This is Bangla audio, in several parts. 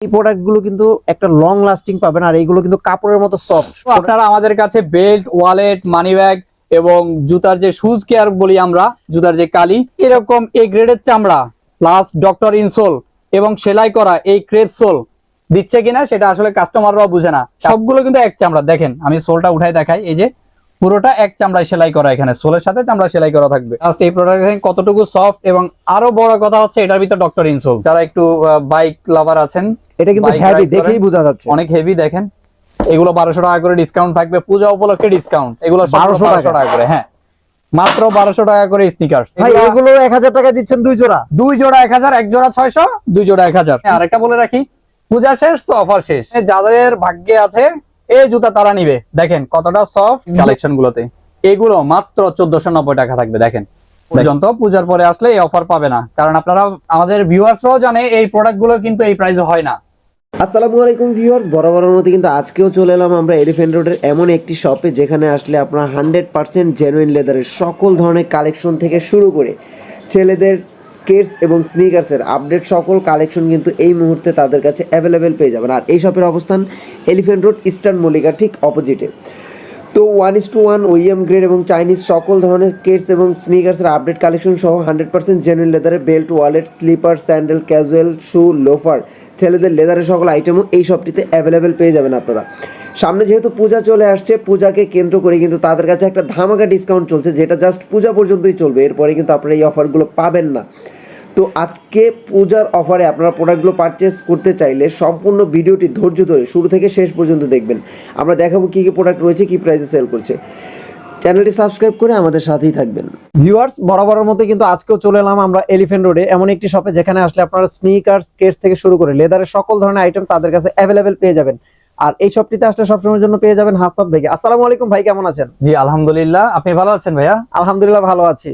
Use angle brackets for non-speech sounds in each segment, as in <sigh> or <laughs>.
এই প্রোডাক্টগুলো কিন্তু একটা লং লাস্টিং পাবেন আর এইগুলো কিন্তু কাপড়ের মতো সফট আপনারা আমাদের কাছে বেল্ট ওয়ালেট মানি ব্যাগ এবং জুতার যে শুজ কেয়ার বলি আমরা, জুতার যে কালি, এরকম এই গ্রেডের চামড়া প্লাস ডক্টর ইনসোল এবং সেলাই করা এই ক্রেপ সোল দিচ্ছে কিনা সেটা আসলে কাস্টমাররাও বুঝে না। সবগুলো কিন্তু এক চামড়া। দেখেন, আমি সোলটা উঠাই দেখাই, এই যে পুরোটা এক চামড়ায় সেলাই করা এখানে। সোলের সাথে চামড়া সেলাই করা থাকবে। Just এই প্রোডাক্ট কতটুকু সফট এবং আরও বড় কথা হচ্ছে এটার ভিতর ডক্টর ইনসোল যারা একটু বাইক লাভার আছেন এটা কিন্তু হেভি দেখেই বোঝা যাচ্ছে। অনেক হেভি দেখেন। এগুলো বারোশো টাকা করে ডিসকাউন্ট থাকবে। পূজা উপলক্ষে ডিসকাউন্ট এগুলো 1200 বারোশো টাকা। করে হ্যাঁ। মাত্র বারোশো টাকা করে স্নিকার্স ভাই এগুলো এক হাজার টাকা দিচ্ছেন দুই জোড়া। দুই জোড়া এক হাজার এক জোড়া ছয়শো দুই জোড়া এক হাজার। আরেকটা বলে রাখি পূজা শেষ তো অফার শেষ। যাদের ভাগ্যে আছে এই জুতা তারা নিবে। দেখেন কতটা সফট কালেকশন গুলোতে। এগুলো মাত্র চোদ্দশো নব্বই টাকা থাকবে, দেখেন। পর্যন্ত পূজার পরে আসলে এই অফার পাবে না। কারণ আপনারা আমাদের ভিউয়ার্সরাও জানে, এই প্রোডাক্টগুলো কিন্তু এই প্রাইসে হয় না। আসসালামু আলাইকুম ভিউয়ার্স বরাবরের মতো কিন্তু আজকেও চলে এলাম আমরা এলিফেন্ট রোডের এমন একটি শপে যেখানে আসলে আপনারা হান্ড্রেড পার্সেন্ট জেনুইন লেদারের সকল ধরনের কালেকশন থেকে শুরু করে ছেলেদের কেটস এবং স্নিকার্সের আপডেট সকল কালেকশন কিন্তু এই মুহূর্তে তাদের কাছে অ্যাভেলেবেল পেয়ে যাবেন। আর এই শপের অবস্থান এলিফেন্ট রোড ইস্টার্ন মল্লিকা ঠিক অপোজিটে তো one is to one OEM grade এবং চাইনিজ সকল ধরনের কেটস এবং স্নিকার্সের আপডেট কালেকশন সহ হান্ড্রেড পার্সেন্ট জেনুইন লেদারের belt wallet slipper sandal casual shoe loafer ছেলেদের লেদারের সকল আইটেমও এই শপটিতে অ্যাভেলেবেল পেয়ে যাবেন আপনারা। সামনে যেহেতু পূজা চলে আসছে, পূজাকে কেন্দ্র করে কিন্তু তাদের কাছে একটা ধামাকা ডিসকাউন্ট চলছে, যেটা জাস্ট পূজা পর্যন্তই চলবে। এরপরে কিন্তু আপনারা এই অফারগুলো পাবেন না। তো আজকে পূজার অফারে আপনারা প্রোডাক্টগুলো পারচেস করতে চাইলে সম্পূর্ণ ভিডিওটি ধৈর্য ধরে শুরু থেকে শেষ পর্যন্ত দেখবেন। আমরা দেখাবো কী কী প্রোডাক্ট রয়েছে কী প্রাইসে সেল করছে। চ্যানেলটি সাবস্ক্রাইব করে আমাদের সাথেই থাকবেন। ভিউয়ার্স বরাবরের মতো কিন্তু আজকেও চলে এলাম আমরা এলিফেন্ট রোডে এমন একটি শপে যেখানে আসলে আপনারা স্নিকার স্কেটস থেকে শুরু করে লেদারের সকল ধরনের আইটেম তাদের কাছে অ্যাভেলেবেল পেয়ে যাবেন। আর এই শপটিতে আসলে সবসময়ের জন্য পেয়ে যাবেন হাসপাত ভাইকে আসসালামু আলাইকুম ভাই কেমন আছেন? জি আলহামদুলিল্লাহ। আপনি ভালো আছেন ভাইয়া? আলহামদুলিল্লাহ ভালো আছি।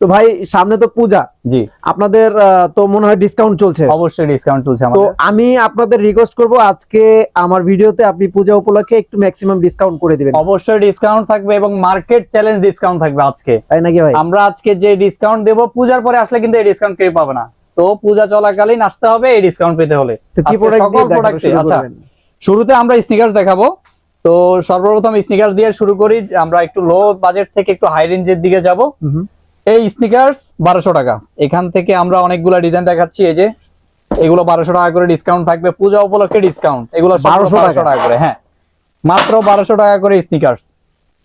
তো ভাই সামনে তো পূজা। জি। আপনাদের তো মনে হয় ডিসকাউন্ট চলছে। অবশ্যই ডিসকাউন্ট চলছে তো আমি আপনাদের রিকোয়েস্ট করব আজকে আমার ভিডিওতে আপনি পূজা উপলক্ষে একটু ম্যাক্সিমাম ডিসকাউন্ট করে দিবেন। অবশ্যই ডিসকাউন্ট থাকবে এবং মার্কেট চ্যালেঞ্জ ডিসকাউন্ট থাকবে আজকে। তাই নাকি ভাই? আমরা আজকে যে ডিসকাউন্ট দেব পূজার পরে আসলে কিন্তু এই ডিসকাউন্ট কেউ পাবে না। তো পূজা চলাকালীন আসতে হবে এই ডিসকাউন্ট পেতে হলে। তো কি প্রোডাক্ট product আচ্ছা শুরুতে আমরা স্নিকার্স দেখাবো। তো সর্বপ্রথম স্নিকার্স দিয়ে শুরু করি আমরা একটু লো বাজেট থেকে একটু হাই রেঞ্জের দিকে যাব। এই স্নিকার্স বারোশো টাকা। এখান থেকে আমরা অনেকগুলা ডিজাইন দেখাচ্ছি এই যে এগুলো বারোশো টাকা করে ডিসকাউন্ট থাকবে। পূজা উপলক্ষে ডিসকাউন্ট এগুলো 1200 বারোশো টাকা। করে হ্যাঁ। মাত্র বারোশো টাকা করে স্নিকার্স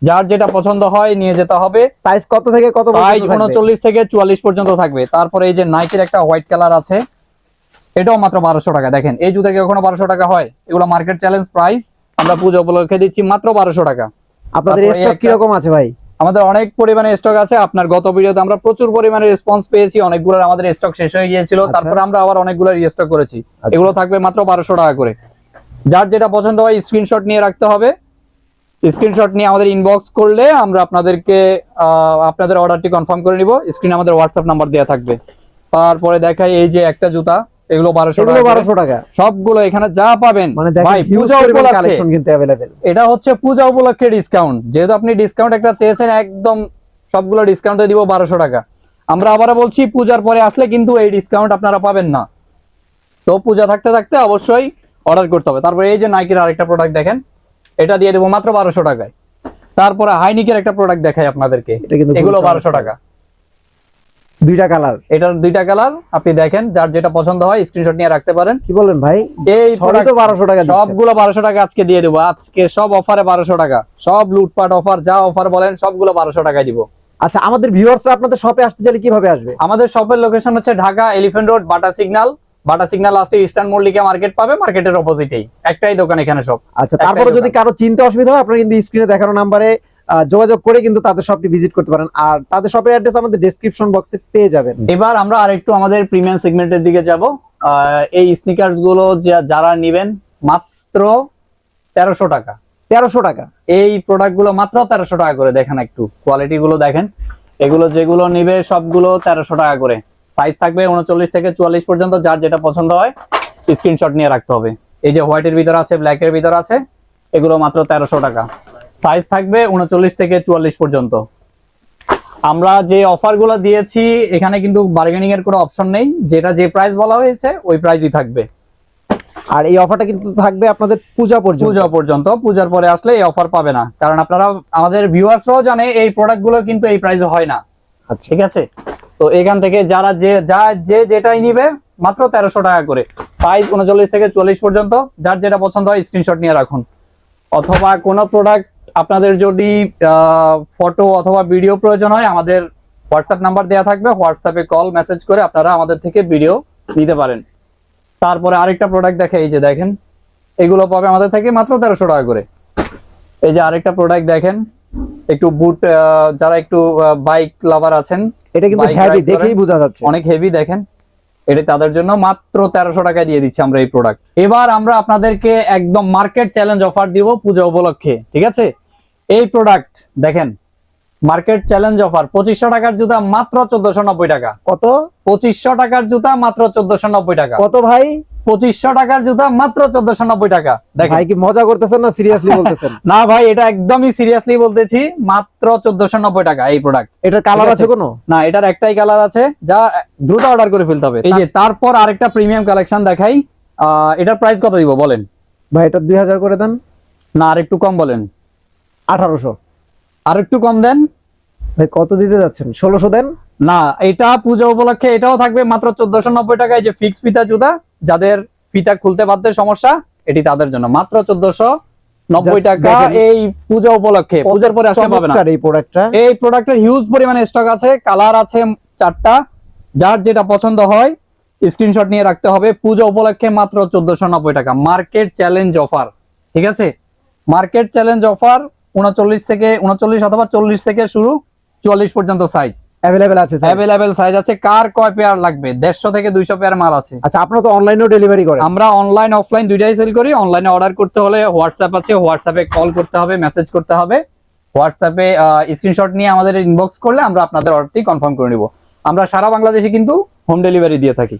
যার যেটা পছন্দ হয় নিয়ে যেতে হবে। সাইজ কত থেকে কত সাইজ? উনচল্লিশ থেকে চুয়াল্লিশ পর্যন্ত থাকবে। তারপরে এই যে নাইকের একটা হোয়াইট কালার আছে এটাও মাত্র বারোশো টাকা। দেখেন এই জুতা কি কখনো বারোশো টাকা হয়? এগুলো মার্কেট চ্যালেঞ্জ প্রাইস আমরা পুজো উপলক্ষে দিচ্ছি মাত্র বারোশো টাকা। আপনাদের স্টক কীরকম আছে ভাই? আমাদের অনেক পরিমাণে স্টক আছে। আপনার গত ভিডিওতে আমরা প্রচুর পরিমাণে রেসপন্স পেয়েছি। অনেকগুলো আমাদের স্টক শেষ হয়ে গিয়েছিল। আচ্ছা। তারপরে আমরা আবার অনেকগুলো রিস্টক করেছি। আচ্ছা। এগুলো থাকবে মাত্র বারোশো টাকা করে। যার যেটা পছন্দ হয় স্ক্রিনশট নিয়ে রাখতে হবে। স্ক্রিনশট নিয়ে আমাদের ইনবক্স করলে আমরা আপনাদেরকে আপনাদের অর্ডারটি কনফার্ম করে নিব। স্ক্রিনে আমাদের হোয়াটসঅ্যাপ নাম্বার দেওয়া থাকবে। তারপরে দেখাই এই যে একটা জুতা। এগুলো টাকা। সবগুলো এখানে যা পাবেন মানে ভাই পূজা উপলক্ষে। কালেকশন কিন্তু অ্যাভেলেবেল এটা হচ্ছে পূজা উপলক্ষে ডিসকাউন্ট যেহেতু আপনি ডিসকাউন্ট একটা চেয়েছেন একদম সবগুলো ডিসকাউন্টে দিব টাকা। আমরা বলছি পূজার পরে আসলে কিন্তু এই ডিসকাউন্ট আপনারা পাবেন না। তো পূজা থাকতে থাকতে অবশ্যই অর্ডার করতে হবে। তারপরে এই যে নাইকের আরেকটা প্রোডাক্ট দেখেন এটা দিয়ে দেবো মাত্র বারোশো টাকায়। তারপরে হাইনিকের একটা প্রোডাক্ট দেখাই আপনাদেরকে। এগুলো বারোশো। টাকা। দুইটা কালার। এটার দুইটা কালার আপনি দেখেন যার যেটা পছন্দ হয় স্ক্রিনশট নিয়ে রাখতে পারেন। কি বলেন ভাই? এই তো বারোশো টাকা। সবগুলো বারোশো টাকা আজকে দিয়ে দেবো। আজকে সব অফারে বারোশো টাকা। সব লুটপাট অফার যা অফার বলেন সবগুলো বারোশো টাকায় দিব। আচ্ছা আমাদের ভিউয়ার্সরা আপনাদের শপে আসতে চাইলে কীভাবে আসবে? আমাদের শপের লোকেশন হচ্ছে Dhaka elephant road Bata signal Bata signal লাস্টে ইস্টার্ন মল্লিকা মার্কেট পাবে মার্কেটের অপোজিটেই একটাই দোকান এখানে সব আচ্ছা তারপরে যদি কারও চিন্তা অসুবিধা হয় আপনারা কিন্তু স্ক্রিনে দেখানো নাম্বারে যোগাযোগ করে কিন্তু তাদের শপটি ভিজিট করতে পারেন। আর তাদের শপের অ্যাড্রেস আমাদের ডেসক্রিপশন বক্সে পেয়ে যাবেন। এবার আমরা আরেকটু আমাদের প্রিমিয়াম সেগমেন্টের দিকে যাব। এই স্নিকার্সগুলো যারা নিবেন মাত্র তেরোশো টাকা। তেরোশো টাকা। এই প্রোডাক্টগুলো মাত্র তেরোশো টাকা করে। দেখেন একটু কোয়ালিটি গুলো দেখেন। এগুলো যেগুলো নিবে সবগুলো তেরোশো টাকা করে। সাইজ থাকবে উনচল্লিশ থেকে চুয়াল্লিশ পর্যন্ত যার যেটা পছন্দ হয় স্ক্রিনশট নিয়ে রাখতে হবে। এই যে হোয়াইটের ভিতর আছে ব্ল্যাকের ভিতর আছে এগুলো মাত্র তেরোশো টাকা। সাইজ থাকবে উনচল্লিশ থেকে চুয়াল্লিশ পর্যন্ত। আমরা যে অফারগুলো দিয়েছি এখানে কিন্তু বার্গেনিং এর কোনো অপশন নেই। যেটা যে প্রাইস বলা হয়েছে ওই প্রাইসই থাকবে। আর এই অফারটা কিন্তু থাকবে আপনাদের পূজা পর্যন্ত। পূজা পর্যন্ত। পূজার পরে আসলে এই অফার পাবে না। কারণ আপনারা আমাদের ভিউয়ার্সরাও জানে এই প্রোডাক্টগুলো কিন্তু এই প্রাইসে হয় না। আচ্ছা। ঠিক আছে? তো এখান থেকে যারা যে যা যে যেটাই নিবে মাত্র তেরোশো টাকা করে। সাইজ উনচল্লিশ থেকে চল্লিশ পর্যন্ত। যার যেটা পছন্দ হয় স্ক্রিনশট নিয়ে রাখুন। অথবা কোনো প্রোডাক্ট আপনাদের যদি ফটো অথবা ভিডিও প্রয়োজন হয় আমাদের হোয়াটসঅ্যাপ নাম্বার দেওয়া থাকবে। হোয়াটসঅ্যাপে কল মেসেজ করে আপনারা আমাদের থেকে ভিডিও নিতে পারেন। তারপরে আরেকটা প্রোডাক্ট দেখে এই যে দেখেন এগুলো পাবে আমাদের থেকে মাত্র তেরোশো টাকা করে। এই যে আরেকটা প্রোডাক্ট দেখেন একটু বুট যারা একটু বাইক লাভার আছেন এটা কিন্তু হেভি দেখেই বোঝা যাচ্ছে। অনেক হেভি দেখেন এটা তাদের জন্য মাত্র তেরোশো টাকায় দিয়ে দিচ্ছি আমরা এই প্রোডাক্ট এবার আমরা আপনাদেরকে একদম মার্কেট চ্যালেঞ্জ অফার দিব পূজা উপলক্ষে ঠিক আছে? এই প্রোডাক্ট দেখেন মার্কেট চ্যালেঞ্জ অফার পঁচিশশো টাকার জুতা মাত্র চোদ্দশো নব্বই টাকা। কত? পঁচিশশো টাকার জুতা মাত্র চোদ্দশো নব্বই টাকা। কত ভাই? পঁচিশশো টাকার জুতা মাত্র চোদ্দশো নব্বই টাকা। দেখেন। ভাই কি মজা করতেছেন না সিরিয়াসলি <laughs> বলতেছেন? না ভাই এটা একদমই সিরিয়াসলি বলতেছি মাত্র চোদ্দশো নব্বই টাকা এই প্রোডাক্ট এটার কালার আছে। কোনো? না এটার একটাই কালার আছে যা দ্রুত অর্ডার করে ফেলতে হবে। এই যে তারপর আরেকটা প্রিমিয়াম কালেকশন দেখাই। আহ, এটার প্রাইস কত দিব বলেন? ভাই এটা দুই হাজার করে দেন। না আর একটু কম বলেন। আঠারোশো। আর একটু কম দেন। ভাই কত দিতে যাচ্ছেন? ষোলোশো দেন? না এটা পূজা উপলক্ষে এটাও থাকবে মাত্র চোদ্দশো নব্বই টাকায় যে ফিক্স ফিতা জুতা। যাদের ফিতা খুলতে বাধ্য সমস্যা এটি তাদের জন্য। মাত্র চোদ্দশো নব্বই টাকা এই পূজা উপলক্ষে। পূজার পরে আসলে পাবে না। এই প্রোডাক্টটা এই প্রোডাক্টের হিউজ পরিমাণে স্টক আছে কালার আছে চারটা। যার যেটা পছন্দ হয় স্ক্রিনশট নিয়ে রাখতে হবে। পূজা উপলক্ষে মাত্র চোদ্দশো নব্বই টাকা। মার্কেট চ্যালেঞ্জ অফার ঠিক আছে? মার্কেট চ্যালেঞ্জ অফার উনচল্লিশ থেকে উনচল্লিশ অথবা চল্লিশ থেকে শুরু চুয়াল্লিশ পর্যন্ত সাইজ অ্যাভেলেবেল আছে অ্যাভেলেবেল সাইজ আছে। কার কয় পেয়ার লাগবে? দেড়শো থেকে দুইশো পেয়ার মাল আছে। আচ্ছা আপনারা তো অনলাইনেও ডেলিভারি করেন। আমরা অনলাইন অফলাইন দুইটাই সেল করি। অনলাইনে অর্ডার করতে হলে হোয়াটসঅ্যাপ আছে। হোয়াটসঅ্যাপে কল করতে হবে মেসেজ করতে হবে। হোয়াটসঅ্যাপে স্ক্রিনশট নিয়ে আমাদের ইনবক্স করলে আমরা আপনাদের অর্ডারটি কনফার্ম করে নিব। আমরা সারা বাংলাদেশে কিন্তু হোম ডেলিভারি দিয়ে থাকি।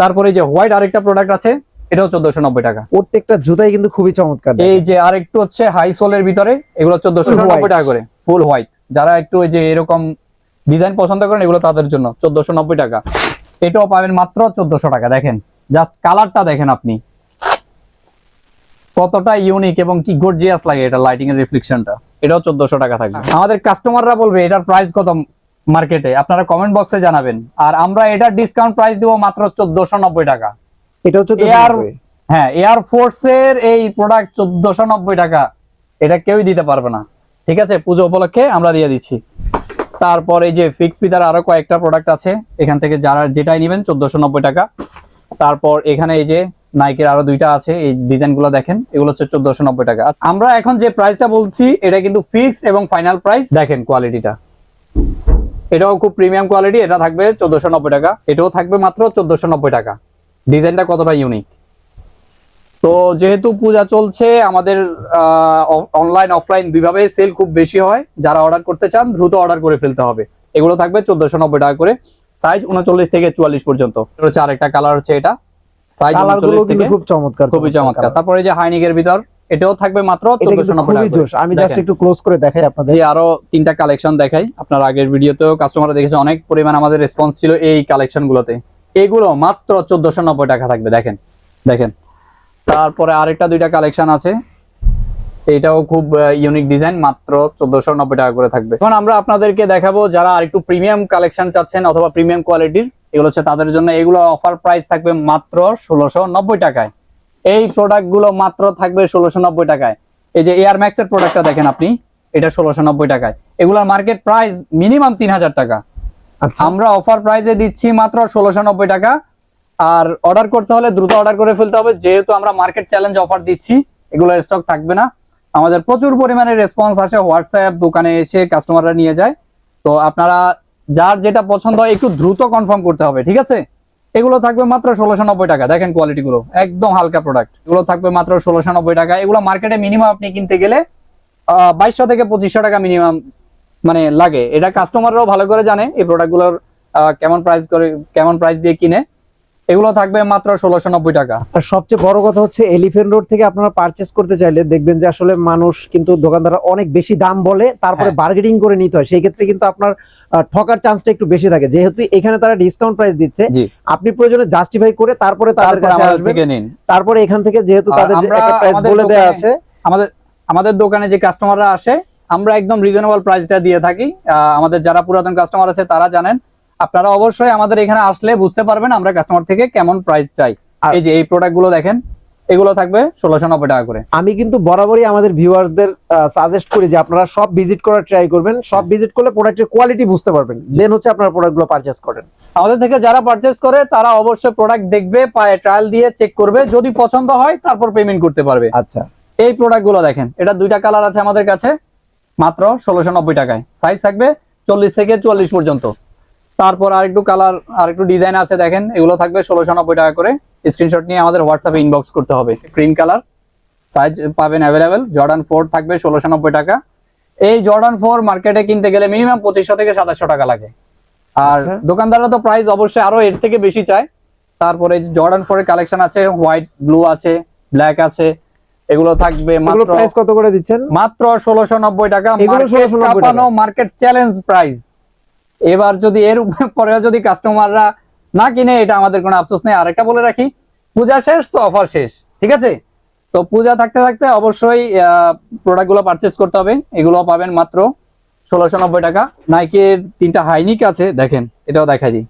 তারপরে যে হোয়াইট আরেকটা প্রোডাক্ট আছে। এটাও চোদ্দশো নব্বই টাকা। প্রত্যেকটা জুতাই কিন্তু খুবই চমৎকার এই যে আর একটু হচ্ছে হাই সোলের ভিতরে এগুলো চোদ্দশো Full নব্বই white. টাকা করে ফুল হোয়াইট যারা একটু ওই যে এরকম ডিজাইন পছন্দ করেন এগুলো তাদের জন্য চোদ্দশো নব্বই টাকা। এটাও পাবেন মাত্র চোদ্দশো টাকা দেখেন। জাস্ট কালারটা দেখেন আপনি। কতটা ইউনিক এবং কি গর্জিয়াস লাগে এটা লাইটিং এর রিফ্লেকশনটা এটাও চোদ্দশো টাকা থাকবে। আমাদের কাস্টমাররা বলবে এটার প্রাইস কত মার্কেটে আপনারা কমেন্ট বক্সে জানাবেন। আর আমরা এটার ডিসকাউন্ট প্রাইস দিব মাত্র চোদ্দশো নব্বই টাকা। এটা হচ্ছে এয়ার হ্যাঁ এয়ার ফোর্সের এই প্রোডাক্ট চোদ্দশো নব্বই টাকা। এটা কেউই দিতে পারবে না। ঠিক আছে? পুজো উপলক্ষে আমরা দিয়ে দিচ্ছি। তারপর এই যে ফিক্স পিতার আরও কয়েকটা প্রোডাক্ট আছে। এখান থেকে যারা যেটাই নেবেন চোদ্দশো নব্বই টাকা। তারপর এখানে এই যে নাইকের আরও দুইটা আছে। এই ডিজাইনগুলো দেখেন। এগুলো হচ্ছে চোদ্দশো নব্বই টাকা। আচ্ছা, আমরা এখন যে প্রাইসটা বলছি এটা কিন্তু ফিক্সড এবং ফাইনাল প্রাইস দেখেন কোয়ালিটিটা এটাও খুব প্রিমিয়াম কোয়ালিটি এটা থাকবে চোদ্দশো নব্বই টাকা। এটাও থাকবে মাত্র চোদ্দশো নব্বই টাকা। ডিজাইনটা কতটা ইউনিক তো যেহেতু পূজা চলছে আমাদের অনলাইন অফলাইন দুইভাবে সেল খুব বেশি হয়। যারা অর্ডার করতে চান দ্রুত অর্ডার করে ফেলতে হবে। এগুলো থাকবে চোদ্দশো নব্বই টাকা করে। সাইজ উনচল্লিশ থেকে চুয়াল্লিশ পর্যন্ত। হচ্ছে আরেকটা কালার হচ্ছে এটা। সাইজ উনচল্লিশ থেকে খুব চমৎকার খুবই চমৎকার তারপরে যে হাইনিকের ভিতর এটাও থাকবে মাত্র চোদ্দশো আমি জাস্ট একটু ক্লোজ করে দেখাই আপনাদের। আরও তিনটা কালেকশন দেখাই। আপনার আগের ভিডিওতেও কাস্টমাররা দেখেছে অনেক পরিমাণ আমাদের রেসপন্স ছিল এই কালেকশন গুলোতে। এগুলো মাত্র চোদ্দশো নব্বই টাকা থাকবে, দেখেন দেখেন। তারপরে আরেকটা দুইটা কালেকশন আছে। এটাও খুব ইউনিক ডিজাইন মাত্র চোদ্দশো নব্বই টাকা করে থাকবে। এখন আমরা আপনাদেরকে দেখাবো যারা আরেকটু প্রিমিয়াম কালেকশন চাচ্ছেন অথবা প্রিমিয়াম কোয়ালিটির এগুলো হচ্ছে তাদের জন্য, এগুলো অফার প্রাইস থাকবে মাত্র ষোলোশো নব্বই টাকায়। এই প্রোডাক্টগুলো মাত্র থাকবে ষোলোশো নব্বই টাকায়। এই যে এয়ার ম্যাক্স এর প্রোডাক্টটা দেখেন আপনি, এটা ষোলোশো নব্বই টাকায়। এগুলোর মার্কেট প্রাইস মিনিমাম তিন হাজার টাকা। আমরা অফার প্রাইসে দিচ্ছি মাত্র ষোলোশো নব্বই টাকা। আর অর্ডার করতে হলে দ্রুত অর্ডার করে ফেলতে হবে। যেহেতু আমরা মার্কেট চ্যালেঞ্জ অফার দিচ্ছি, এগুলো স্টক থাকবে না। আমাদের প্রচুর পরিমাণে রেসপন্স আসে হোয়াটসঅ্যাপ দোকানে এসে কাস্টমাররা নিয়ে যায়। তো আপনারা যার যেটা পছন্দ হয় একটু দ্রুত কনফার্ম করতে হবে, ঠিক আছে? এগুলো থাকবে মাত্র ষোলোশো নব্বই টাকা। দেখেন কোয়ালিটি গুলো, একদম হালকা প্রোডাক্ট এগুলো থাকবে মাত্র ষোলোশো নব্বই টাকা। এগুলো মার্কেটে মিনিমাম আপনি কিনতে গেলে বাইশশো থেকে পঁচিশশো টাকা মিনিমাম মানে লাগে। এটা কাস্টমাররাও ভালো করে জানে এই প্রোডাক্টগুলোর কেমন প্রাইস করে কেমন প্রাইস দিয়ে কিনে। এগুলো থাকবে মাত্র ষোলোশো নব্বই টাকা। আর সবচেয়ে বড় কথা হচ্ছে এলিফেন্ট রোড থেকে আপনারা পারচেস করতে চাইলে দেখবেন যে আসলে মানুষ কিন্তু দোকানদাররা অনেক বেশি দাম বলে তারপরে হ্যাঁ। বার্গেনিং করে নিতে হয়। সেই ক্ষেত্রে কিন্তু আপনার ঠকার চান্সটা একটু বেশি থাকে। যেহেতু এখানে তারা ডিসকাউন্ট প্রাইস দিচ্ছে আপনি প্রয়োজনে জাস্টিফাই করে তারপরে তাদের কাছে আসবেন। নিন। তারপরে এখান থেকে যেহেতু তাদের একটা প্রাইস আমাদের বলে দেওয়া দোকানে- আছে। আমাদের আমাদের দোকানে যে কাস্টমাররা আসে আমরা একদম রিজনেবল প্রাইসটা দিয়ে থাকি। আমাদের যারা পুরাতন কাস্টমার আছে তারা জানেন। আপনারা অবশ্যই আমাদের এখানে আসলে বুঝতে পারবেন আমরা কাস্টমার থেকে কেমন প্রাইস চাই। এই যে এই প্রোডাক্টগুলো দেখেন এগুলো থাকবে ষোলোশো নব্বই টাকা করে। আমি কিন্তু বরাবরই আমাদের ভিউয়ার্সদের সাজেস্ট করি যে আপনারা সব ভিজিট করার ট্রাই করবেন। সব ভিজিট করলে প্রোডাক্টের কোয়ালিটি বুঝতে পারবেন। দেন হচ্ছে আপনারা প্রোডাক্টগুলো পারচেস করেন। আমাদের থেকে যারা পারচেস করে তারা অবশ্যই প্রোডাক্ট দেখবে পায়ে ট্রায়াল দিয়ে চেক করবে। যদি পছন্দ হয় তারপর পেমেন্ট করতে পারবে। আচ্ছা। এই প্রোডাক্টগুলো দেখেন এটা দুইটা কালার আছে আমাদের কাছে। মাত্র ষোলোশো নব্বই টাকায়। সাইজ থাকবে চল্লিশ থেকে চুয়াল্লিশ পর্যন্ত। তারপর আরেকটু কালার আরেকটু ডিজাইন আছে দেখেন এগুলো থাকবে ষোলোশো নব্বই টাকা করে। স্ক্রিনশট নিয়ে আমাদের হোয়াটসঅ্যাপে ইনবক্স করতে হবে। ক্রিম কালার সাইজ পাবেন অ্যাভেলেবেল জর্ডান ফোর থাকবে ষোলোশো নব্বই টাকা। এই জর্ডান ফোর মার্কেটে কিনতে গেলে মিনিমাম পঁচিশশো থেকে সাতাশশো টাকা লাগে। আর আচ্ছা। দোকানদাররা তো প্রাইস অবশ্যই আরও এর থেকে বেশি চায়। তারপরে জর্ডান ফোরের কালেকশন আছে হোয়াইট ব্লু আছে ব্ল্যাক আছে। এগুলো থাকবে মাত্র প্রাইস কত করে দিচ্ছেন? মাত্র ষোলোশো নব্বই টাকা এগুলো 1690 মার্কেট চ্যালেঞ্জ প্রাইস এবার যদি এর <laughs> পরে যদি কাস্টমাররা না কিনে এটা আমাদের কোনো আফসোস নেই। আরেকটা বলে রাখি পূজা শেষ তো অফার শেষ ঠিক আছে? তো পূজা থাকতে থাকতে অবশ্যই প্রোডাক্টগুলো পারচেস করতে হবে। এগুলো পাবেন মাত্র ষোলোশো নব্বই টাকা। নাইকের তিনটা হাইনিক আছে দেখেন এটাও দেখাই দিই।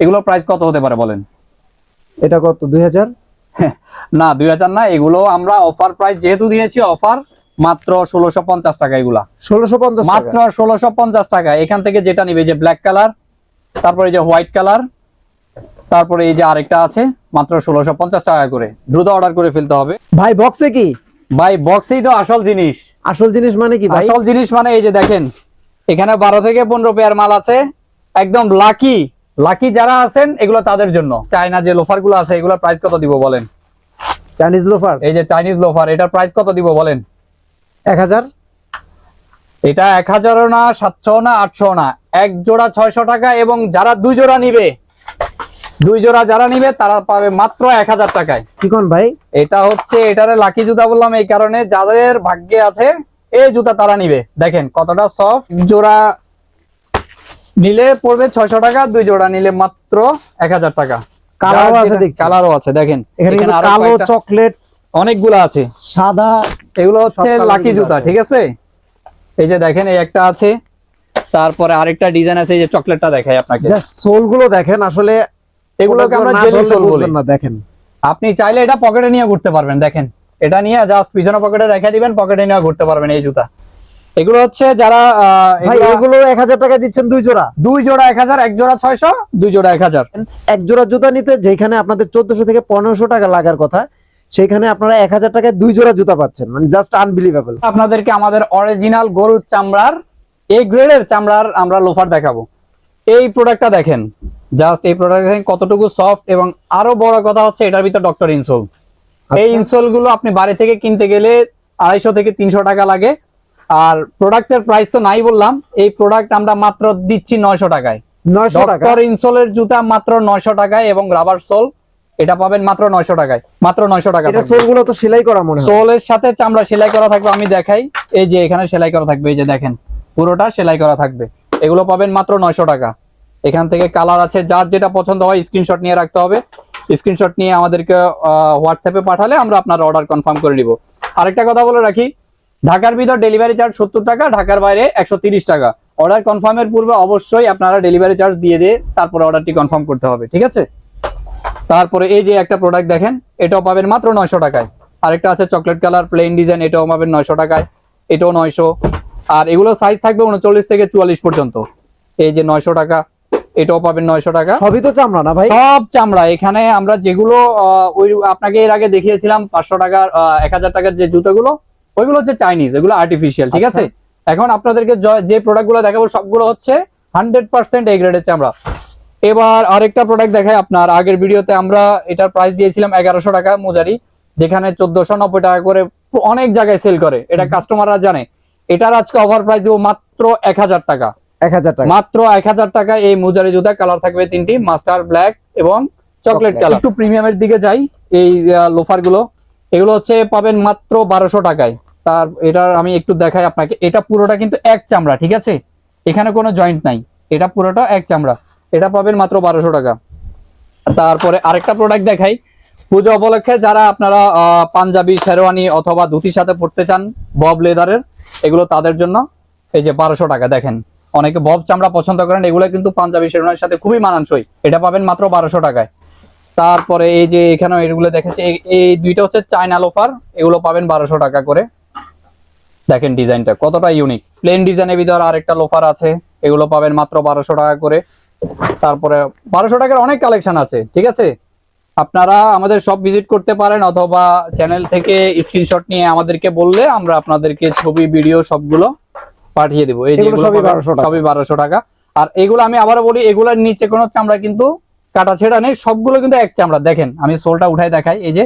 এগুলো প্রাইস কত হতে পারে বলেন? এটা কত? দুই হাজার? <laughs> না দুই হাজার না এগুলো আমরা অফার প্রাইস যেহেতু দিয়েছি অফার মাত্র ষোলোশো পঞ্চাশ টাকা এগুলা। ষোলোশো পঞ্চাশ মাত্র ষোলোশো পঞ্চাশ টাকা। এখান থেকে যেটা নিবে যে ব্ল্যাক কালার তারপরে এই যে হোয়াইট কালার তারপরে এই যে আরেকটা আছে মাত্র ষোলোশো পঞ্চাশ টাকা করে। দ্রুত অর্ডার করে ফেলতে হবে। ভাই বক্সে কি? ভাই বক্সেই তো আসল জিনিস। আসল জিনিস মানে কি ভাই? আসল জিনিস মানে এই যে দেখেন এখানে বারো থেকে পনেরো পেয়ার মাল আছে একদম লাকি লাকি যারা আছেন এগুলো তাদের জন্য। চায়না যে লোফারগুলো আছে এগুলোর প্রাইস কত দিব বলেন? চাইনিজ লোফার এই যে চাইনিজ লোফার এটার প্রাইস কত দিব বলেন? এক হাজার? এটা এক হাজারও না সাতশো না আটশো না। এক জোড়া ছয়শো টাকা এবং যারা দুই জোড়া নিবে দুই জোড়া যারা নিবে তারা পাবে মাত্র এক হাজার টাকায়। কি কোন ভাই? এটা হচ্ছে এটারে লাকি জুতা বললাম এই কারণে যাদের ভাগ্যে আছে এই জুতা তারা নিবে। দেখেন কতটা সফট জোড়া নিলে পড়বে ছয়শো টাকা দুই জোড়া নিলে মাত্র এক হাজার টাকা। কালারও আছে কালারও আছে দেখেন। এখানে কালো চকলেট অনেকগুলো আছে। সাদা এগুলো হচ্ছে লাকি জুতা ঠিক আছে? এই যে দেখেন এই একটা আছে। তারপরে আরেকটা ডিজাইন আছে এই যে চকলেটটা দেখাই আপনাকে। সোলগুলো দেখেন আসলে এগুলোকে আমরা জেলি সোল বলি। না দেখেন। আপনি চাইলে এটা পকেটে নিয়ে ঘুরতে পারবেন দেখেন। এটা নিয়ে জাস্ট পিছনে পকেটে রেখে দিবেন পকেটে নিয়ে ঘুরতে পারবেন এই জুতা। এগুলো হচ্ছে যারা এগুলো এক হাজার টাকা দিচ্ছেন দুই জোড়া। দুই জোড়া এক হাজার এক জোড়া ছয়শো। দুই জোড়া এক হাজার। এক জোড়া জুতা নিতে যেখানে আপনাদের চোদ্দশো থেকে পনেরোশো টাকা লাগার কথা সেখানে আপনারা এক হাজার টাকায় দুই জোড়া জুতা পাচ্ছেন। মানে জাস্ট আনবিলিভেবল আপনাদেরকে আমাদের অরিজিনাল গরুর চামড়ার এই গ্রেডের চামড়ার আমরা লোফার দেখাবো। এই প্রোডাক্টটা দেখেন। জাস্ট এই প্রোডাক্ট দেখেন কতটুকু সফট এবং আরও বড় কথা হচ্ছে এটার ভিতর ডক্টর ইনসোল এই ইনসোলগুলো আপনি বাড়ি থেকে কিনতে গেলে আড়াইশো থেকে তিনশো টাকা লাগে। আর প্রোডাক্টের প্রাইস তো নাই বললাম এই প্রোডাক্ট আমরা মাত্র দিচ্ছি নয়শো টাকায়। নয়শো টাকা? ইনসোলের জুতা মাত্র নয়শো টাকায় এবং রাবার সোল এটা পাবেন মাত্র নয়শো টাকায়। মাত্র নয়শো টাকা এটা থাকবে। তো সেলাই করা মনে সোলের সাথে চামড়া সেলাই করা থাকবে আমি দেখাই। এই যে এখানে সেলাই করা থাকবে এই যে দেখেন পুরোটা সেলাই করা থাকবে। এগুলো পাবেন মাত্র নয়শো টাকা। এখান থেকে কালার আছে যার যেটা পছন্দ হয় স্ক্রিনশট নিয়ে রাখতে হবে। স্ক্রিনশট নিয়ে আমাদেরকে হোয়াটসঅ্যাপে পাঠালে আমরা আপনার অর্ডার কনফার্ম করে নিব। আরেকটা কথা বলে রাখি ঢাকার ভিতর ডেলিভারি চার্জ সত্তর টাকা ঢাকার বাইরে একশো তিরিশ টাকা। অর্ডার কনফার্মের পূর্বে অবশ্যই আপনারা ডেলিভারি চার্জ দিয়ে দিয়ে তারপরে অর্ডারটি কনফার্ম করতে হবে ঠিক আছে? তারপরে এই যে একটা প্রোডাক্ট দেখেন এটাও পাবেন মাত্র নয়শো টাকায়। আরেকটা আছে চকলেট কালার প্লেন ডিজাইন এটাও পাবেন নয়শো টাকায়। এটাও নয়শো। আর এগুলো সাইজ থাকবে উনচল্লিশ থেকে চুয়াল্লিশ পর্যন্ত। এই যে নয়শো টাকা এটাও পাবেন নয়শো টাকা। সবই তো চামড়া না ভাই? সব চামড়া। এখানে আমরা যেগুলো ওই আপনাকে এর আগে দেখিয়েছিলাম পাঁচশো টাকার এক হাজার টাকার যে জুতোগুলো ওইগুলো হচ্ছে চাইনিজ এগুলো আর্টিফিশিয়াল ঠিক আছে? এখন আপনাদেরকে যে প্রোডাক্টগুলো দেখাবো সবগুলো হচ্ছে হান্ড্রেড পার্সেন্ট এই গ্রেডের চামড়া। এবার আরেকটা প্রোডাক্ট দেখাই আপনার। আগের ভিডিওতে আমরা এটার প্রাইস দিয়েছিলাম এগারোশো টাকা মোজারি যেখানে চোদ্দশো নব্বই টাকা করে অনেক জায়গায় সেল করে। এটা কাস্টমাররা জানে। এটার আজকে অফার প্রাইস দিব মাত্র এক হাজার টাকা। এক হাজার টাকা। মাত্র এক হাজার টাকা এই মোজারি জুতা কালার থাকবে তিনটি মাস্টার ব্ল্যাক এবং চকলেট কালার একটু প্রিমিয়ামের দিকে যাই এই লোফারগুলো। এগুলো হচ্ছে পাবেন মাত্র বারোশো টাকায়। তার, এটার আমি একটু দেখাই আপনাকে। এটা পুরোটা কিন্তু এক চামড়া, ঠিক আছে? এখানে কোনো জয়েন্ট নাই। এটা পুরোটা এক চামড়া। এটা পাবেন মাত্র বারোশো টাকা। তারপরে আরেকটা প্রোডাক্ট দেখাই। পুজো উপলক্ষে যারা আপনারা পাঞ্জাবি, শেরওয়ানি অথবা ধুতির সাথে পড়তে চান বব লেদারের এগুলো তাদের জন্য এই যে বারোশো টাকা, দেখেন। অনেকে বব চামড়া পছন্দ করেন, এগুলো কিন্তু পাঞ্জাবি, শেরওয়ানির সাথে খুবই মানানসই। এটা পাবেন মাত্র বারোশো টাকায়। তারপরে এই যে এখানেও এগুলো দেখেছি, এই দুইটা হচ্ছে চায়না লোফার এগুলো পাবেন বারোশো টাকা করে। দেখেন ডিজাইনটা কতটা ইউনিক প্লেন ডিজাইনের ভিতর আরেকটা লোফার আছে এগুলো পাবেন মাত্র বারোশো টাকা করে। তারপরে বারোশো টাকার অনেক কালেকশন আছে ঠিক আছে? আপনারা আমাদের সব ভিজিট করতে পারেন অথবা চ্যানেল থেকে স্ক্রিনশট নিয়ে আমাদেরকে বললে আমরা আপনাদেরকে ছবি ভিডিও সবগুলো পাঠিয়ে দেবো। এই যে এগুলো এগুলো সবই পাবেন, 1200 টাকা। সবই বারোশো টাকা। আর এগুলো আমি আবারও বলি এগুলোর নিচে কোনো চামড়া কিন্তু কাটা ছেঁড়া নেই সবগুলো কিন্তু এক চামড়া। দেখেন আমি সোলটা উঠাই দেখাই এই যে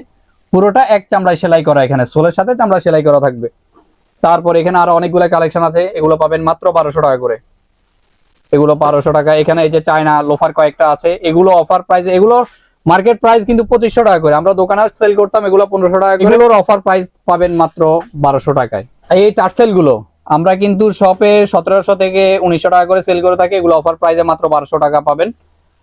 পুরোটা এক চামড়ায় সেলাই করা এখানে সোলের সাথে চামড়া সেলাই করা থাকবে। তারপর এখানে আরও অনেকগুলো কালেকশন আছে। এগুলো পাবেন মাত্র বারোশো টাকা করে। এগুলো বারোশো টাকা। এখানে এই যে চায়না লোফার কয়েকটা আছে। এগুলো অফার প্রাইস এগুলো মার্কেট প্রাইস কিন্তু পঁচিশশো টাকা করে। আমরা দোকানে সেল করতাম এগুলো পনেরোশো টাকা এগুলোর অফার প্রাইস পাবেন মাত্র বারোশো টাকায়। এই টার্সেলগুলো আমরা কিন্তু শপে সতেরোশো থেকে উনিশশো টাকা করে সেল করে থাকি। এগুলো অফার প্রাইসে মাত্র বারোশো টাকা পাবেন।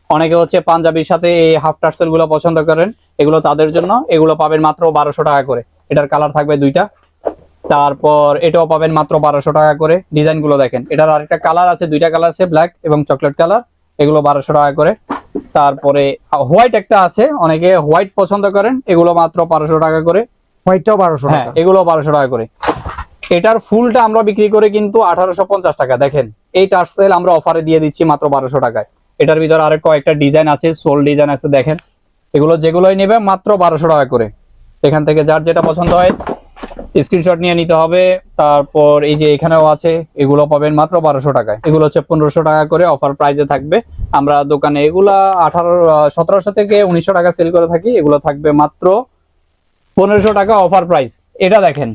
অনেকে হচ্ছে পাঞ্জাবির সাথে এই হাফ টার্সেলগুলো পছন্দ করেন। এগুলো তাদের জন্য এগুলো পাবেন মাত্র বারোশো টাকা করে। এটার কালার থাকবে দুইটা। তারপর এটাও পাবেন মাত্র বারোশো টাকা করে। ডিজাইনগুলো দেখেন এটার আরেকটা কালার আছে দুইটা কালার আছে ব্ল্যাক এবং চকলেট কালার। এগুলো বারোশো টাকা করে। তারপরে হোয়াইট একটা আছে অনেকে হোয়াইট পছন্দ করেন এগুলো মাত্র বারোশো টাকা করে। হোয়াইটটাও বারোশো হ্যাঁ এগুলো বারোশো টাকা করে। এটার ফুলটা আমরা বিক্রি করে কিন্তু আঠারোশো পঞ্চাশ টাকা দেখেন। এই টার্সেল আমরা অফারে দিয়ে দিচ্ছি মাত্র বারোশো টাকায়। এটার ভিতর আরেক কয়েকটা ডিজাইন আছে সোল ডিজাইন আছে দেখেন। এগুলো যেগুলোই নেবে মাত্র বারোশো টাকা করে। এখান থেকে যার যেটা পছন্দ হয় স্ক্রিনশট নিয়ে নিতে হবে। তারপর এই যে এখানেও আছে এগুলো পাবেন মাত্র বারোশো টাকায়। এগুলো হচ্ছে পনেরোশো টাকা করে অফার প্রাইসে থাকবে। আমরা দোকানে এগুলা আঠারো সতেরোশো থেকে উনিশশো টাকা সেল করে থাকি। এগুলো থাকবে মাত্র পনেরোশো টাকা অফার প্রাইস এটা দেখেন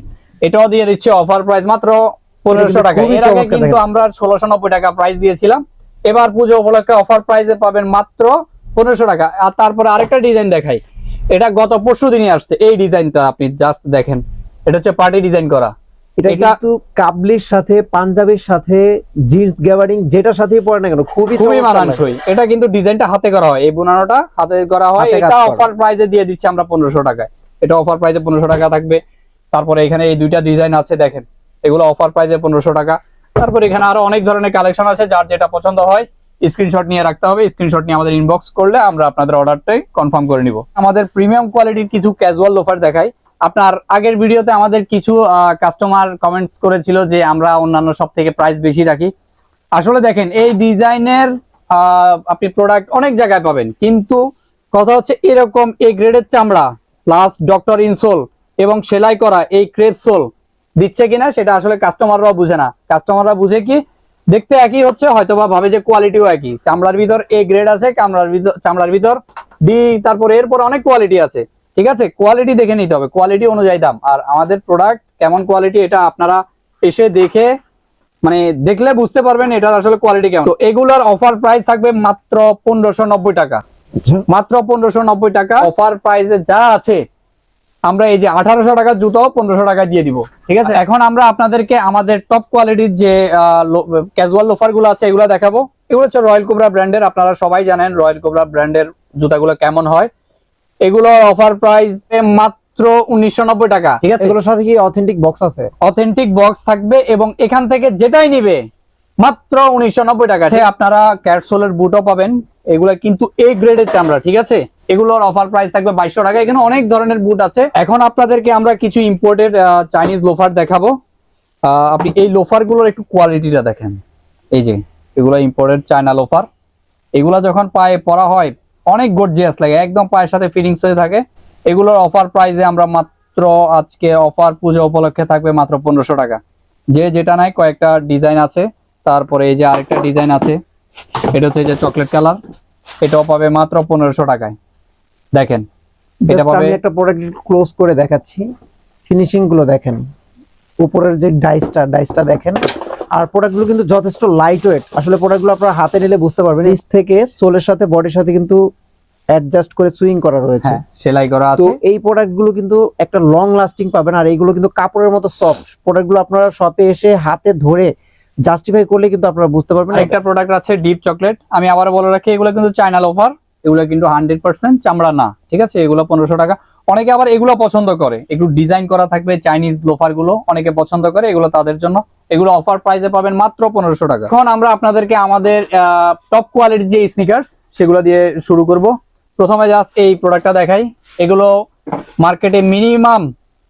এটাও দিয়ে দিচ্ছে অফার প্রাইস মাত্র পনেরোশো টাকা এর আগে কিন্তু আমরা ষোলোশো নব্বই টাকা প্রাইস দিয়েছিলাম। এবার পুজো উপলক্ষে অফার প্রাইসে পাবেন মাত্র পনেরোশো টাকা। আর তারপরে আরেকটা ডিজাইন দেখাই। এটা গত পরশু দিনই আসছে। এই ডিজাইনটা আপনি জাস্ট দেখেন। এটা হচ্ছে পার্টি ডিজাইন করা। এটা কিন্তু কাবলির সাথে পাঞ্জাবির সাথে জিন্স গ্যাবারিং যেটার সাথেই পরে না কেন খুবই খুবই মানানসই। এটা কিন্তু ডিজাইনটা হাতে করা হয়। এই বোনানোটা হাতে করা হয়। এটা অফার প্রাইসে দিয়ে দিচ্ছি আমরা পনেরোশো টাকায়। এটা অফার প্রাইসে পনেরোশো টাকা থাকবে। তারপরে এখানে এই দুইটা ডিজাইন আছে দেখেন। এগুলো অফার প্রাইসে পনেরোশো টাকা। তারপর এখানে আরও অনেক ধরনের কালেকশন আছে। যার যেটা পছন্দ হয় স্ক্রিনশট নিয়ে রাখতে হবে। স্ক্রিনশট নিয়ে আমাদের ইনবক্স করলে আমরা আপনাদের অর্ডারটাই কনফার্ম করে নিব। আমাদের প্রিমিয়াম কোয়ালিটির কিছু ক্যাজুয়াল লোফার দেখাই। আপনার আগের ভিডিওতে আমাদের কিছু কাস্টমার কমেন্টস করেছিল যে আমরা অন্যান্য সব থেকে প্রাইস বেশি রাখি। আসলে দেখেন, এই ডিজাইনের আপনি প্রোডাক্ট অনেক জায়গায় পাবেন, কিন্তু কথা হচ্ছে এরকম এই গ্রেডের চামড়া প্লাস ডক্টর ইনসোল এবং সেলাই করা এই ক্রেপ সোল দিচ্ছে কিনা সেটা আসলে কাস্টমাররাও বুঝে না। কাস্টমাররা বুঝে কি, দেখতে একই হচ্ছে হয়তো বা ভাবে যে কোয়ালিটিও একই। চামড়ার ভিতর এ গ্রেড আছে, চামড়ার ভিতর চামড়ার ভিতর ডি তারপরে এরপর অনেক কোয়ালিটি আছে। ঠিক আছে? কোয়ালিটি দেখে নিতে হবে। কোয়ালিটি অনুযায়ী দাম। আর আমাদের প্রোডাক্ট কেমন কোয়ালিটি এটা আপনারা এসে দেখে মানে দেখলে বুঝতে পারবেন এটার আসলে কোয়ালিটি কেমন। তো এগুলার অফার প্রাইস থাকবে মাত্র পনেরোশো নব্বই টাকা। আচ্ছা। মাত্র পনেরোশো নব্বই টাকা অফার প্রাইসে যা আছে আমরা এই যে আঠারোশো টাকার জুতো পনেরোশো টাকা দিয়ে দিব। ঠিক আছে? এখন আমরা আপনাদেরকে আমাদের টপ কোয়ালিটির যে ক্যাজুয়াল লোফারগুলো আছে এগুলো দেখাবো। এগুলো হচ্ছে রয়্যাল কোবরা ব্র্যান্ডের আপনারা সবাই জানেন রয়্যাল কোবরা ব্র্যান্ডের জুতাগুলো কেমন হয়। এগুলো অফার প্রাইস মাত্র উনিশশো নব্বই টাকা। ঠিক আছে। এগুলোর সাথে কি অথেন্টিক বক্স আছে? অথেন্টিক বক্স থাকবে এবং এখান থেকে যেটাই নিবে মাত্র উনিশশো নব্বই টাকা। আপনারা ক্যাটসোলের বুটও পাবেন। এগুলা কিন্তু এ গ্রেডের চামড়া ঠিক আছে? এগুলোর অফার প্রাইস থাকবে বাইশশো টাকা। এখানে অনেক ধরনের বুট আছে। এখন আপনাদেরকে আমরা কিছু ইম্পোর্টেড চাইনিজ লোফার দেখাবো। আহ, আপনি এই লোফারগুলোর একটু কোয়ালিটিটা দেখেন। এই যে এগুলো ইম্পোর্টেড চায়না লোফার এগুলা যখন পায়ে পরা হয় অনেক গর্জিয়াস লাগে একদম পায়ের সাথে ফিটিংস হয়ে থাকে। এগুলোর অফার প্রাইসে আমরা মাত্র আজকে অফার পুজো উপলক্ষে থাকবে মাত্র পনেরোশো টাকা। যে যেটা নাই কয়েকটা ডিজাইন আছে তারপরে এই যে আরেকটা ডিজাইন আছে এটা হচ্ছে যে চকলেট কালার এটাও পাবে মাত্র পনেরোশো টাকায়। দেখেন এটা পাবে একটা প্রোডাক্ট ক্লোজ করে দেখাচ্ছি ফিনিশিংগুলো দেখেন। উপরের যে ডাইসটা ডাইসটা দেখেন আর প্রোডাক্টগুলো কিন্তু যথেষ্ট লাইট ওয়েট আসলে প্রোডাক্টগুলো আপনারা হাতে নিলে বুঝতে পারবেন নিচ থেকে সোলের সাথে বডির সাথে কিন্তু অ্যাডজাস্ট করে সুইং করা রয়েছে। হ্যাঁ সেলাই করা তো আছে। এই প্রোডাক্টগুলো কিন্তু একটা লং লাস্টিং পাবেন আর এইগুলো কিন্তু কাপড়ের মতো সফট প্রোডাক্টগুলো আপনারা শপে এসে হাতে ধরে জাস্টিফাই করলে কিন্তু আপনারা বুঝতে পারবেন। একটা প্রোডাক্ট আছে ডিপ চকলেট আমি আবার বলে রাখি এগুলো কিন্তু চায়না লোফার এগুলো কিন্তু হান্ড্রেড পার্সেন্ট চামড়া না ঠিক আছে? এগুলো পনেরোশো টাকা। অনেকে আবার এগুলো পছন্দ করে। একটু ডিজাইন করা থাকবে চাইনিজ লোফারগুলো অনেকে পছন্দ করে এগুলো তাদের জন্য। এগুলো অফার প্রাইসে পাবেন মাত্র পনেরোশো টাকা। এখন আমরা আপনাদেরকে আমাদের টপ কোয়ালিটির যে স্নিকার্স সেগুলো দিয়ে শুরু করব। প্রথমে জাস্ট এই প্রোডাক্টটা দেখাই। এগুলো মার্কেটে মিনিমাম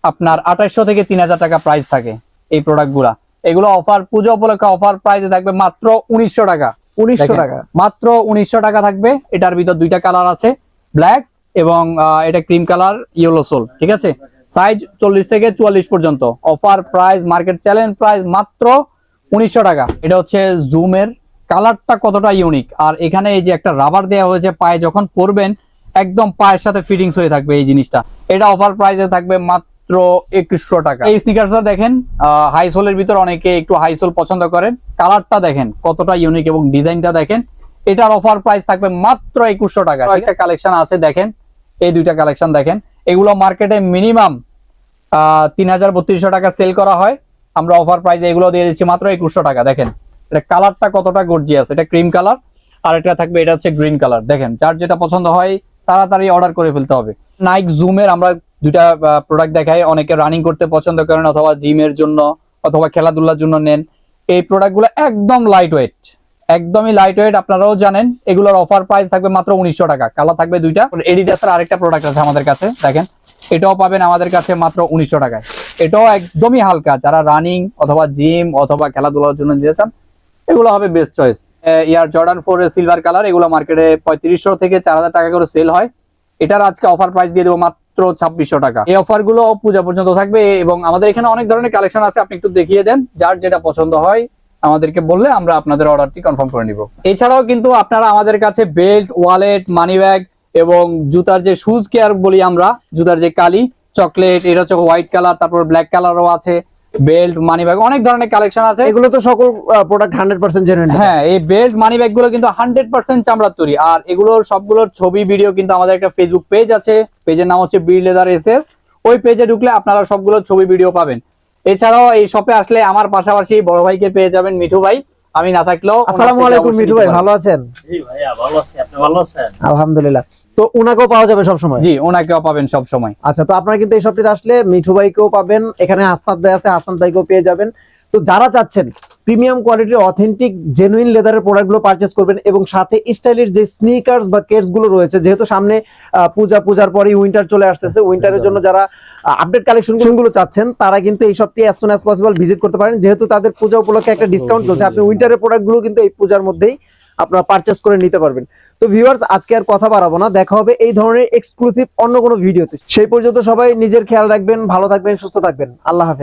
আপনার আঠাইশশো থেকে তিন হাজার টাকা প্রাইস থাকে এই প্রোডাক্টগুলা এগুলো অফার পুজো উপলক্ষে অফার প্রাইসে থাকবে মাত্র উনিশশো টাকা। উনিশশো টাকা। মাত্র উনিশশো টাকা থাকবে। এটার ভিতর দুইটা কালার আছে। ব্ল্যাক এবং আহ, এটা ক্রিম কালার ইয়েলো সোল ঠিক আছে? সাইজ চল্লিশ থেকে চুয়াল্লিশ পর্যন্ত। Offer price market challenge price মাত্র উনিশশো টাকা। এটা হচ্ছে জুমের কালারটা কতটা ইউনিক আর এখানে এই যে একটা রাবার দেওয়া হয়েছে পায়ে যখন পরবেন একদম পায়ের সাথে ফিটিংস হয়ে থাকবে এই জিনিসটা। এটা অফার প্রাইসে থাকবে মাত্র একুশশো টাকা। এই স্নিকার্সটা দেখেন হাই সোলের ভিতর অনেকে একটু হাই সোল পছন্দ করেন। কালারটা দেখেন কতটা ইউনিক এবং ডিজাইনটা দেখেন। এটার অফার প্রাইস থাকবে মাত্র একুশশো টাকা। একটা কালেকশন আছে দেখেন। এই দুইটা কালেকশন দেখেন। এগুলো মার্কেটে মিনিমাম তিন হাজার বত্রিশশো টাকা সেল করা হয়। আমরা অফার প্রাইসে এগুলো দিয়ে দিচ্ছি মাত্র একুশশো টাকা, দেখেন। এটা কালারটা কতটা গর্জিয়াস এটা ক্রিম কালার আর এটা থাকবে, এটা হচ্ছে গ্রিন কালার দেখেন। যার যেটা পছন্দ হয়, তাড়াতাড়ি অর্ডার করে ফেলতে হবে। নাইক জুমের আমরা দুইটা প্রোডাক্ট দেখাই। অনেকে রানিং করতে পছন্দ করেন অথবা জিমের জন্য, অথবা খেলাধুলার জন্য নেন। এই প্রোডাক্টগুলো একদম লাইট ওয়েট একদমই লাইট ওয়েট আপনারাও জানেন, এগুলোর অফার প্রাইস থাকবে মাত্র উনিশশো টাকা। কালার থাকবে দুইটা। এডিডাসের আরেকটা প্রোডাক্ট আছে আমাদের কাছে, দেখেন। এটাও পাবেন আমাদের কাছে মাত্র উনিশশো টাকায়। এটাও একদমই হালকা, যারা রানিং অথবা জিম অথবা খেলাধুলার জন্য যেতে চান, এগুলো হবে best choice Air Jordan four silver colour এগুলো মার্কেটে পঁয়ত্রিশশো থেকে চার হাজার টাকা করে সেল হয়। এটার আজকে অফার প্রাইস দিয়ে দেবো মাত্র ছাব্বিশশো টাকা। এই অফারগুলো পূজা পর্যন্ত থাকবে এবং আমাদের এখানে অনেক ধরনের কালেকশন আছে, আপনি একটু দেখিয়ে দেন, যার যেটা পছন্দ হয়। আমাদেরকে বললে আমরা আপনাদের অর্ডারটি কনফার্ম করে নিব। এছাড়াও কিন্তু আপনারা আমাদের কাছে বেল্ট ওয়ালেট মানি ব্যাগ এবং জুতার যে শুজ কেয়ার বলি আমরা জুতার যে কালি চকলেট এটা হচ্ছে হোয়াইট কালার তারপর ব্ল্যাক কালারও আছে বেল্ট মানি ব্যাগ অনেক ধরনের কালেকশন আছে। এগুলো তো সকল প্রোডাক্ট হান্ড্রেড পার্সেন্ট জেনুইন হ্যাঁ এই বেল্ট মানি ব্যাগগুলো কিন্তু হান্ড্রেড পার্সেন্ট চামড়ার তৈরি। আর এগুলোর সবগুলোর ছবি ভিডিও কিন্তু আমাদের একটা ফেসবুক পেজ আছে পেজের নাম হচ্ছে বীর লেদার এস এস ওই পেজে ঢুকলে আপনারা সবগুলো ছবি ভিডিও পাবেন। এছাড়াও এই শপে আসলে আমার পাশাপাশি বড় ভাইকে পেয়ে যাবেন মিঠু ভাই। আমি না থাকলেও আসসালামু আলাইকুম মিঠু ভাই ভালো আছেন? জি ভাইয়া ভালো আছি। আপনি ভালো আছেন? আলহামদুলিল্লাহ। তো উনাকেও পাওয়া যাবে সব সময় জি ওনাকেও পাবেন সব সময় আচ্ছা তো আপনারা কিন্তু এই শপটিতে আসলে মিঠু ভাইকেও পাবেন এখানে হাসনাত ভাই আছে হাসান ভাইকেও পেয়ে যাবেন। তো যারা চাচ্ছেন প্রিমিয়াম কোয়ালিটির অথেন্টিক জেনুইন লেদারের প্রোডাক্টগুলো পারচেস করবেন এবং সাথে স্টাইলের যে স্নিকার্স বা কেটসগুলো রয়েছে যেহেতু সামনে আহ, পূজা পূজার পরেই উইন্টার চলে আসতেছে উইন্টারের জন্য যারা আপডেট কালেকশনগুলো চাচ্ছেন, তারা কিন্তু এই শপটি as soon as possible visit করতে পারেন। যেহেতু তাদের পূজা উপলক্ষে একটা ডিসকাউন্ট চলছে, আপনি উইন্টারের প্রোডাক্টগুলো কিন্তু এই পূজার মধ্যেই আপনারা পারচেস করে নিতে পারবেন। তো ভিউয়ার্স আজকে আর কথা বাড়াবো না, দেখা হবে এই ধরনের এক্সক্লুসিভ অন্য কোনো ভিডিওতে সেই পর্যন্ত সবাই নিজের খেয়াল রাখবেন, ভালো থাকবেন, সুস্থ থাকবেন। আল্লাহ হাফেজ।